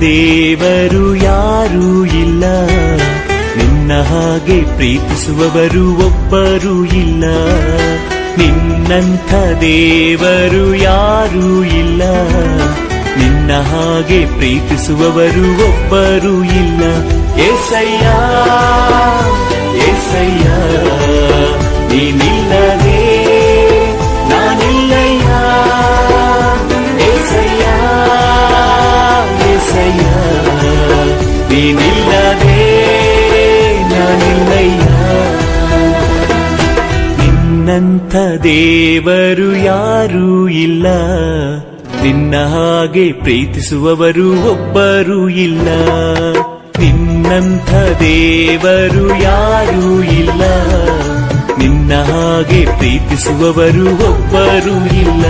ದೇವರು ಯಾರೂ ಇಲ್ಲ. ನಿನ್ನ ಹಾಗೆ ಪ್ರೀತಿಸುವವರು ಒಬ್ಬರೂ ಇಲ್ಲ. ನಿನ್ನಂಥ ದೇವರು ಯಾರೂ ಇಲ್ಲ. ನಿನ್ನ ಹಾಗೆ ಪ್ರೀತಿಸುವವರು ಒಬ್ಬರೂ ಇಲ್ಲ. ಏಸಯ್ಯ! ನೀನಿಲ್ಲದೆ ನಾನಿಲ್ಲಯ್ಯ. ನಿನ್ನಂಥ ದೇವರು ಯಾರೂ ಇಲ್ಲ. ನಿನ್ನ ಹಾಗೆ ಪ್ರೀತಿಸುವವರು ಒಬ್ಬರೂ ಇಲ್ಲ. ನಿನ್ನಂಥ ದೇವರು ಯಾರೂ ಇಲ್ಲ. ನಿನ್ನ ಹಾಗೆ ಪ್ರೀತಿಸುವವರು ಒಬ್ಬರೂ ಇಲ್ಲ.